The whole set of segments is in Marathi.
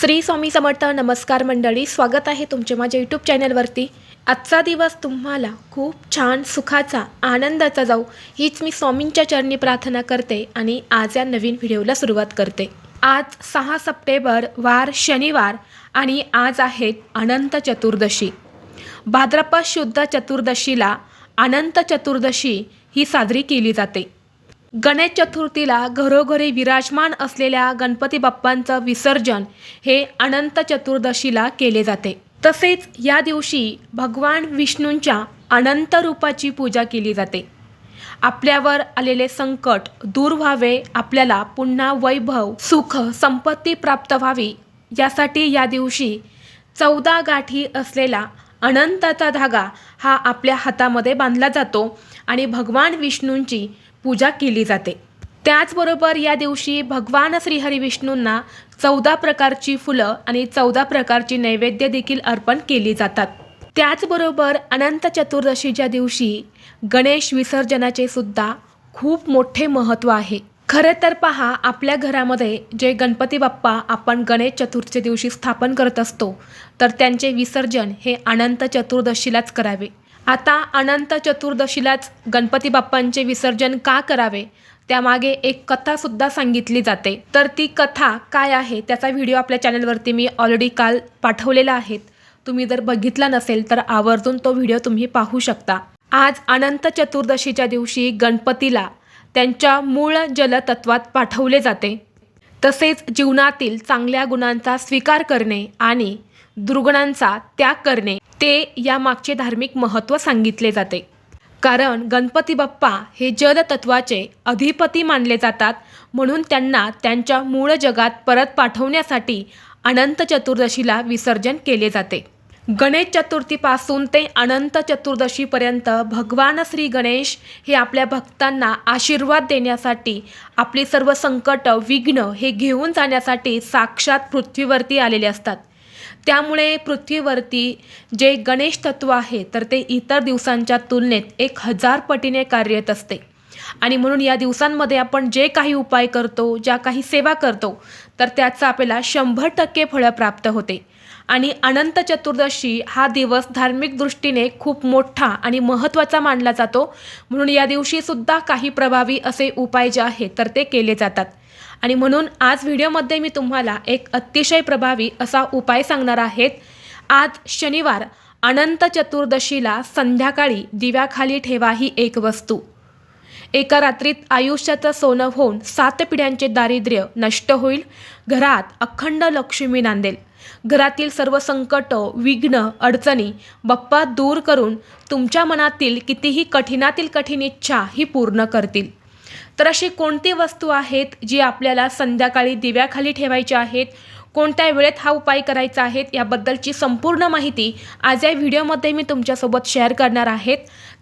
श्री स्वामी समर्थ नमस्कार मंडळी स्वागत आहे तुमचे माझ्या यूट्यूब चॅनलवरती आजचा दिवस तुम्हाला खूप छान सुखाचा आनंदाचा जाऊ हीच मी स्वामींच्या चरणी प्रार्थना करते आणि आज या नवीन व्हिडिओला सुरुवात करते. आज सहा सप्टेंबर वार शनिवार आणि आज आहेत अनंत चतुर्दशी. भाद्रपद शुद्ध चतुर्दशीला अनंत चतुर्दशी ही साजरी केली जाते. गणेश चतुर्थीला घरोघरी विराजमान असलेल्या गणपती बाप्पांचं विसर्जन हे अनंत चतुर्दशीला केले जाते. तसेच या दिवशी भगवान विष्णूंच्या अनंत रूपाची पूजा केली जाते. आपल्यावर आलेले संकट दूर व्हावे आपल्याला पुन्हा वैभव सुख संपत्ती प्राप्त व्हावी यासाठी या दिवशी चौदा गाठी असलेला अनंताचा धागा हा आपल्या हातामध्ये बांधला जातो आणि भगवान विष्णूंची पूजा केली जाते. त्याचबरोबर या दिवशी भगवान श्रीहरी विष्णूंना चौदा प्रकारची फुलं आणि चौदा प्रकारची नैवेद्य देखील अर्पण केली जातात. त्याचबरोबर अनंत चतुर्दशीच्या दिवशी गणेश विसर्जनाचे सुद्धा खूप मोठे महत्त्व आहे. खरं तर पहा आपल्या घरामध्ये जे गणपती बाप्पा आपण गणेश चतुर्थीच्या दिवशी स्थापन करत असतो तर त्यांचे विसर्जन हे अनंत चतुर्दशीलाच करावे. आता अनंत चतुर्दशीलाच गणपती बाप्पांचे विसर्जन का करावे? त्यामागे एक कथासुद्धा सांगितली जाते. तर ती कथा काय आहे त्याचा व्हिडिओ आपल्या चॅनलवरती मी ऑलरेडी काल पाठवलेला आहे. तुम्ही जर बघितला नसेल तर आवर्जून तो व्हिडिओ तुम्ही पाहू शकता. आज अनंत चतुर्दशीच्या दिवशी गणपतीला त्यांच्या मूळ जलतत्वात पाठवले जाते. तसेच जीवनातील चांगल्या गुणांचा स्वीकार करणे आणि दुर्गुणांचा त्याग करणे ते यामागचे धार्मिक महत्त्व सांगितले जाते. कारण गणपती बाप्पा हे जलतत्वाचे अधिपती मानले जातात म्हणून त्यांना त्यांच्या मूळ जगात परत पाठवण्यासाठी अनंत चतुर्दशीला विसर्जन केले जाते. गणेश चतुर्थीपासून ते अनंत चतुर्दशीपर्यंत भगवान श्री गणेश हे आपल्या भक्तांना आशीर्वाद देण्यासाठी आपली सर्व संकट विघ्न हे घेऊन जाण्यासाठी साक्षात पृथ्वीवरती आलेले असतात. त्यामुळे पृथ्वीवरती जे गणेश तत्व आहे तर ते इतर दिवसांच्या तुलनेत एक हजार पटीने कार्यरत असते. आणि म्हणून या दिवसांमध्ये आपण जे काही उपाय करतो ज्या काही सेवा करतो तर त्याचं आपल्याला शंभर टक्के फळं प्राप्त होते. आणि अनंत चतुर्दशी हा दिवस धार्मिक दृष्टीने खूप मोठा आणि महत्त्वाचा मानला जातो. म्हणून या दिवशीसुद्धा काही प्रभावी असे उपाय जे आहेत तर ते केले जातात. आणि म्हणून आज व्हिडिओमध्ये मी तुम्हाला एक अतिशय प्रभावी असा उपाय सांगणार आहेत. आज शनिवार अनंत चतुर्दशीला संध्याकाळी दिव्याखाली ठेवा ही एक वस्तू. एका रात्रीत आयुष्याचं सोनं होऊन सात पिढ्यांचे दारिद्र्य नष्ट होईल. घरात अखंड लक्ष्मी नांदेल. घरातील सर्व संकट विघ्न अडचणी बाप्पा दूर करून तुमच्या मनातील कितीही कठीणातील कठीण इच्छा ही पूर्ण करतील. तर अशी कोणती वस्तू आहेत जी आपल्याला संध्याकाळी दिव्याखाली ठेवायची आहेत? कोणत्या वेळेत हा उपाय करायचा आहे याबद्दलची संपूर्ण माहिती आज या व्हिडिओमध्ये मी तुमच्यासोबत शेअर करणार आहेत.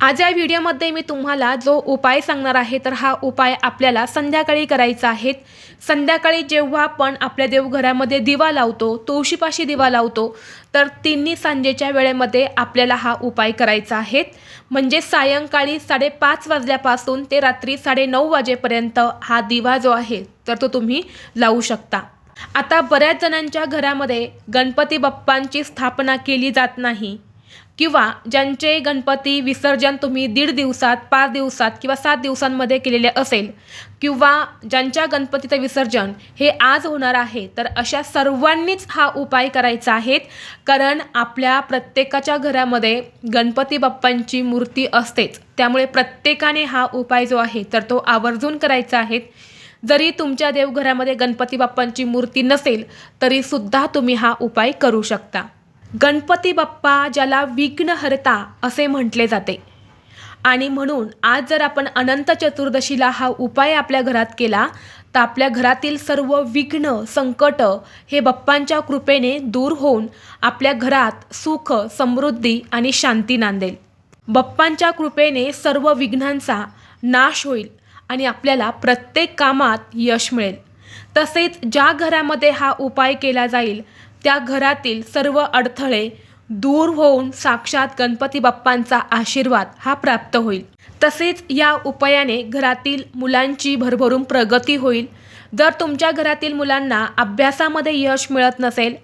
आज या व्हिडिओमध्ये मी तुम्हाला जो उपाय सांगणार आहे तर हा उपाय आपल्याला संध्याकाळी करायचा आहे. संध्याकाळी जेव्हा आपण आपल्या देवघरामध्ये दिवा लावतो तुळशीपाशी दिवा लावतो तर तिन्ही सांजेच्या वेळेमध्ये आपल्याला हा उपाय करायचा आहे. म्हणजे सायंकाळी साडेपाच वाजल्यापासून ते रात्री साडेनऊ वाजेपर्यंत हा दिवा जो आहे तर तो तुम्ही लावू शकता. आता बऱ्याच जणांच्या घरामध्ये गणपती बाप्पांची स्थापना केली जात नाही. किंवा ज्यांचे गणपती विसर्जन तुम्ही दीड दिवसात पाच दिवसात किंवा सात दिवसांमध्ये केलेले असेल किंवा ज्यांच्या गणपतीचं विसर्जन हे आज होणार आहे तर अशा सर्वांनीच हा उपाय करायचा आहे. कारण आपल्या प्रत्येकाच्या घरामध्ये गणपती बाप्पांची मूर्ती असतेच. त्यामुळे प्रत्येकाने हा उपाय जो आहे तर तो आवर्जून करायचा आहे. जरी तुमच्या देवघरामध्ये गणपती बाप्पांची मूर्ती नसेल तरीसुद्धा तुम्ही हा उपाय करू शकता. गणपती बाप्पा ज्याला विघ्नहर्ता असे म्हटले जाते. आणि म्हणून आज जर आपण अनंत चतुर्दशीला हा उपाय आपल्या घरात केला तर आपल्या घरातील सर्व विघ्न संकट हे बाप्पांच्या कृपेने दूर होऊन आपल्या घरात सुख समृद्धी आणि शांती नांदेल. बाप्पांच्या कृपेने सर्व विघ्नांचा नाश होईल आणि आपल्याला प्रत्येक कामात यश मिळेल. तसेच ज्या घरामध्ये हा उपाय केला जाईल त्या घरातील सर्व अडथळे दूर होऊन साक्षात गणपती बाप्पांचा आशीर्वाद हा प्राप्त होईल. तसेच या उपायाने घरातील मुलांची भरभरून प्रगती होईल. जर तुमच्या घरातील मुलांना अभ्यासामध्ये यश मिळत नसेल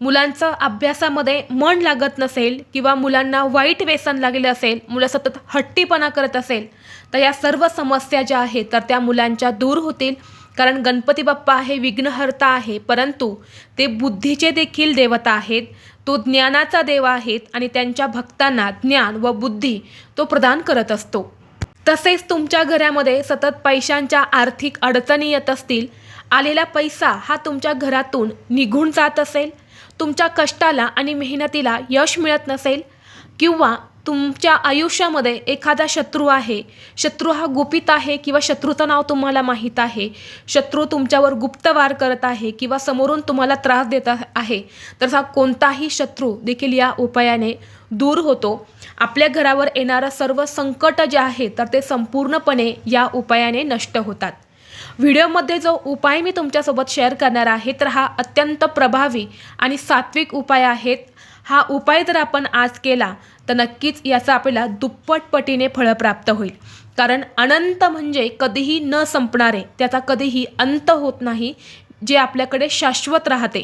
मुलांचं अभ्यासामध्ये मन लागत नसेल किंवा मुलांना वाईट व्यसन लागले असेल मुलं सतत हट्टीपणा करत असेल तर या सर्व समस्या ज्या आहेत तर त्या मुलांच्या दूर होतील. कारण गणपती बाप्पा हे विघ्नहर्ता आहे परंतु ते बुद्धीचे देखील देवता आहेत. तो ज्ञानाचा देव आहेत आणि त्यांच्या भक्तांना ज्ञान व बुद्धी तो प्रदान करत असतो. तसेच तुमच्या घरामध्ये सतत पैशांच्या आर्थिक अडचणी येत असतील आलेला पैसा हा तुमच्या घरातून निघून जात असेल तुमच्या कष्टाला आणि मेहनतीला यश मिळत नसेल किंवा तुमच्या आयुष्यामध्ये एखादा शत्रू आहे. शत्रू हा गुपित आहे किंवा शत्रूचं नाव तुम्हाला माहीत आहे. शत्रू तुमच्यावर गुप्त वार करत आहे किंवा समोरून तुम्हाला त्रास देत आहे. तर हा कोणताही शत्रू देखील या उपायाने दूर होतो. आपल्या घरावर येणारं सर्व संकट जे आहे तर ते संपूर्णपणे या उपायाने नष्ट होतात. व्हिडिओमध्ये जो उपाय मी तुमच्यासोबत शेअर करणार आहे तर हा अत्यंत प्रभावी आणि सात्विक उपाय आहेत. हा उपाय जर आपण आज केला तर नक्कीच याचा आपल्याला दुप्पट पटीने फळं प्राप्त होईल. कारण अनंत म्हणजे कधीही न संपणारे त्याचा कधीही अंत होत नाही जे आपल्याकडे शाश्वत राहते.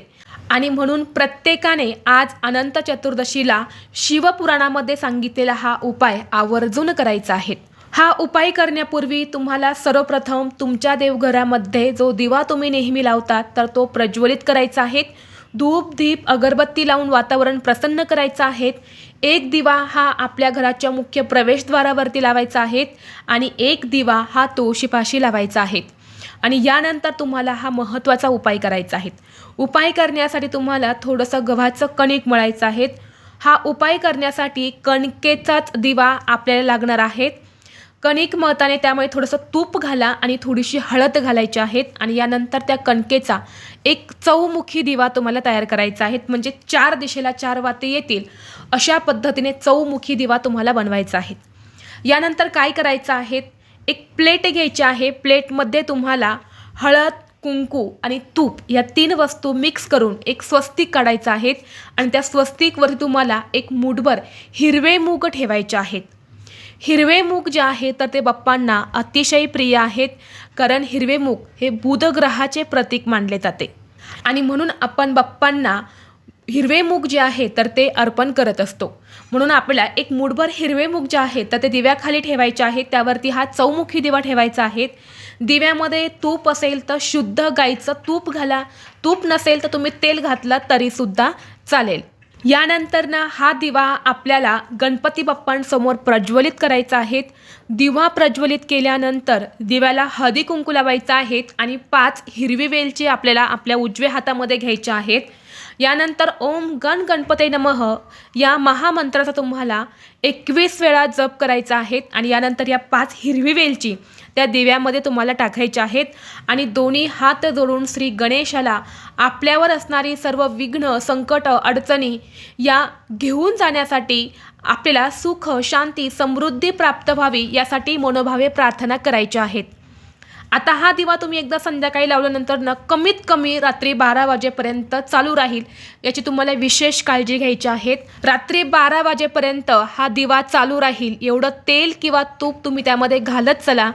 आणि म्हणून प्रत्येकाने आज अनंत चतुर्दशीला शिवपुराणामध्ये सांगितलेला हा उपाय आवर्जून करायचा आहे. हा उपाय करण्यापूर्वी तुम्हाला सर्वप्रथम तुमच्या देवघरामध्ये जो दिवा तुम्ही नेहमी लावतात तर तो प्रज्वलित करायचा आहे. धूप दीप अगरबत्ती लावून वातावरण प्रसन्न करायचं आहे. एक दिवा हा आपल्या घराच्या मुख्य प्रवेशद्वारावरती लावायचा आहे आणि एक दिवा हा तुळशीपाशी लावायचा आहे आणि यानंतर तुम्हाला हा महत्त्वाचा उपाय करायचा आहे उपाय करण्यासाठी तुम्हाला थोडंसं गव्हाचं कणिक मळायचं आहे हा उपाय करण्यासाठी कणकेचाच दिवा आपल्याला लागणार आहेत. कणिक मळताने त्यामुळे थोडंसं तूप घाला आणि थोडीशी हळद घालायची आहेत. आणि यानंतर त्या कणकेचा एक चौमुखी दिवा तुम्हाला तयार करायचा आहे. म्हणजे चार दिशेला चार वाते येतील. अशा पद्धतीने चौमुखी दिवा तुम्हाला बनवायचा आहे. यानंतर काय करायचं आहे? एक प्लेट घ्यायची आहे. प्लेटमध्ये तुम्हाला हळद कुंकू आणि तूप या तीन वस्तू मिक्स करून एक स्वस्तिक काढायचं आहेत आणि त्या स्वस्तिकवरती तुम्हाला एक मुठभर हिरवे मूग ठेवायचे आहेत. हिरवे मूग जे आहे तर ते बाप्पांना अतिशय प्रिय आहेत कारण हिरवे मूग हे बुधग्रहाचे प्रतीक मानले जाते. आणि म्हणून आपण बाप्पांना हिरवे मूग जे आहे तर ते अर्पण करत असतो. म्हणून आपल्याला एक मुठभर हिरवे मूग जे आहे तर ते दिव्याखाली ठेवायचे आहेत त्यावरती हा चौमुखी दिवा ठेवायचा आहे. दिव्यामध्ये तूप असेल तर शुद्ध गाईचं तूप घाला. तूप नसेल तर तुम्ही तेल घातलं तरीसुद्धा चालेल. यानंतर ना हा दिवा आपल्याला गणपती बाप्पांसमोर प्रज्वलित करायचा आहे. दिवा प्रज्वलित केल्यानंतर दिव्याला हळदी कुंकू लावायचा आहेत आणि पाच हिरवी वेलची आपल्याला आपल्या उजव्या हातामध्ये घ्यायच्या आहेत. यानंतर ओम गण गणपते नमः या महामंत्राचा तुम्हाला एकवीस वेळा जप करायचा आहे आणि यानंतर या पाच हिरवी वेलची त्या दिव्यामध्ये तुम्हाला टाकायच्या आहेत. आणि दोन्ही हात जोडून श्री गणेशाला आपल्यावर असणारी सर्व विघ्न संकट अडचणी या घेऊन जाण्यासाठी आपल्याला सुख शांती समृद्धी प्राप्त व्हावी यासाठी मनोभावे प्रार्थना करायच्या आहेत. आता हा दिवा तुम्ही एकदा संध्याकाळी लावल्यानंतर ना कमीत कमी रात्री बारा वाजेपर्यंत चालू राहील. याची तुम्हाला विशेष काळजी घ्यायची आहेत रात्री बारा वाजेपर्यंत हा दिवा चालू राहील. एवढं तेल किंवा तूप तुम्ही त्यामध्ये घालत चला.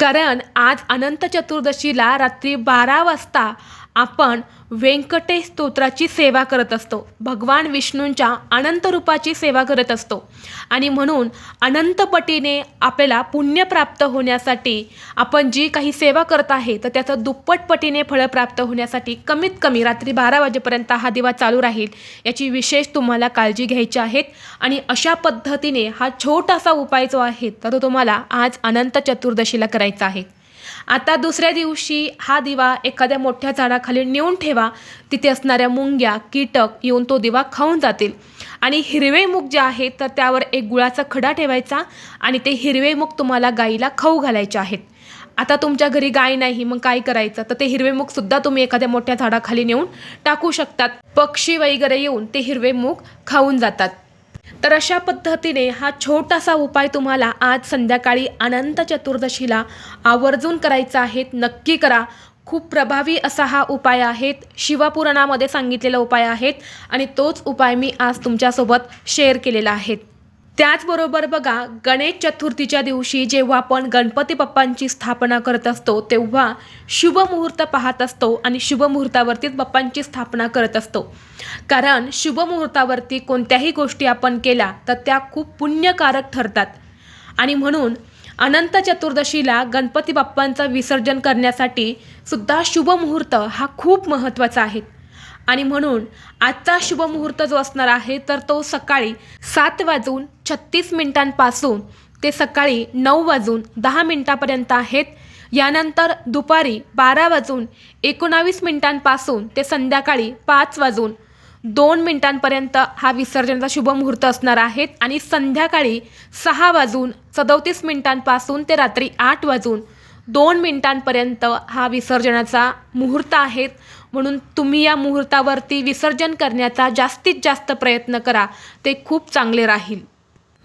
कारण आज अनंत चतुर्दशीला रात्री बारा वाजता आपण व्यंकटेश स्तोत्राची सेवा करत असतो. भगवान विष्णूंच्या अनंत रूपाची सेवा करत असतो. आणि म्हणून अनंतपटीने आपल्याला पुण्य प्राप्त होण्यासाठी आपण जी काही सेवा करत आहे तर त्याचं दुप्पटपटीने फळं प्राप्त होण्यासाठी कमीत कमी रात्री बारा वाजेपर्यंत हा दिवा चालू राहील याची विशेष तुम्हाला काळजी घ्यायची आहेत आणि अशा पद्धतीने हा छोटासा उपाय जो आहे तर तो तुम्हाला आज अनंत चतुर्दशीला करायचा आहे. आता दुसऱ्या दिवशी हा दिवा एखाद्या मोठ्या झाडाखाली नेऊन ठेवा. तिथे असणाऱ्या मुंग्या कीटक येऊन तो दिवा खाऊन जातील. आणि हिरवे मूग जे आहे तर त्यावर एक गुळाचा खडा ठेवायचा आणि ते हिरवे मूग तुम्हाला गाईला खाऊ घालायचे आहेत. आता तुमच्या घरी गाय नाही मग काय करायचं? तर ते हिरवे मूगसुद्धा तुम्ही एखाद्या मोठ्या झाडाखाली नेऊन टाकू शकतात. पक्षी वगैरे येऊन ते हिरवे मूग खाऊन जातात. तर अशा पद्धतीने हा छोटासा उपाय तुम्हाला आज संध्याकाळी अनंत चतुर्दशीला आवर्जून करायचा आहे नक्की करा. खूप प्रभावी असा हा उपाय आहेत. शिवपुराणामध्ये सांगितलेला उपाय आहेत आणि तोच उपाय मी आज तुमच्यासोबत शेअर केलेला आहे. त्याचबरोबर बघा गणेश चतुर्थीच्या दिवशी जेव्हा आपण गणपती बाप्पांची स्थापना करत असतो तेव्हा शुभ मुहूर्त पाहत असतो आणि शुभ मुहूर्तावरतीच बाप्पांची स्थापना करत असतो. कारण शुभ मुहूर्तावरती कोणत्याही गोष्टी आपण केल्या तर त्या खूप पुण्यकारक ठरतात. आणि म्हणून अनंत चतुर्दशीला गणपती बाप्पांचं विसर्जन करण्यासाठी सुद्धा शुभ मुहूर्त हा खूप महत्त्वाचा आहे. आणि म्हणून आजचा शुभ मुहूर्त जो असणार आहे तर तो सकाळी सात वाजून छत्तीस मिनिटांपासून ते सकाळी नऊ वाजून दहा मिनिटापर्यंत आहेत. यानंतर दुपारी बारा वाजून एकोणावीस मिनिटांपासून ते संध्याकाळी पाच वाजून दोन मिनिटांपर्यंत हा विसर्जनाचा शुभ मुहूर्त असणार आहेत आणि संध्याकाळी सहा वाजून सदोतीस मिनिटांपासून ते रात्री आठ वाजून दोन मिनिटांपर्यंत हा विसर्जनाचा मुहूर्त आहेत. म्हणून तुम्ही या मुहूर्तावरती विसर्जन करण्याचा जास्तीत जास्त प्रयत्न करा. ते खूप चांगले राहील.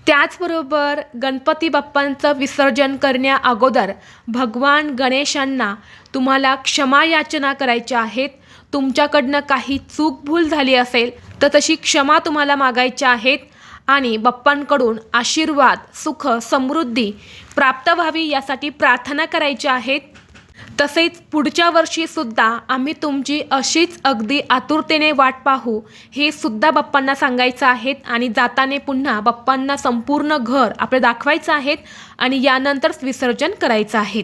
त्याचबरोबर गणपती बाप्पांचं विसर्जन करण्या अगोदर भगवान गणेशांना तुम्हाला क्षमा याचना करायच्या आहेत. तुमच्याकडनं काही चूक भूल झाली असेल तर तशी क्षमा तुम्हाला मागायच्या आहेत आणि बाप्पांकडून आशीर्वाद सुख समृद्धी प्राप्त व्हावी यासाठी प्रार्थना करायच्या आहेत. तसेच पुढच्या वर्षीसुद्धा आम्ही तुमची अशीच अगदी आतुरतेने वाट पाहू हे सुद्धा बाप्पांना सांगायचं आहेत आणि जाताने पुन्हा बाप्पांना संपूर्ण घर आपलं दाखवायचं आहेत आणि यानंतरच विसर्जन करायचं आहे.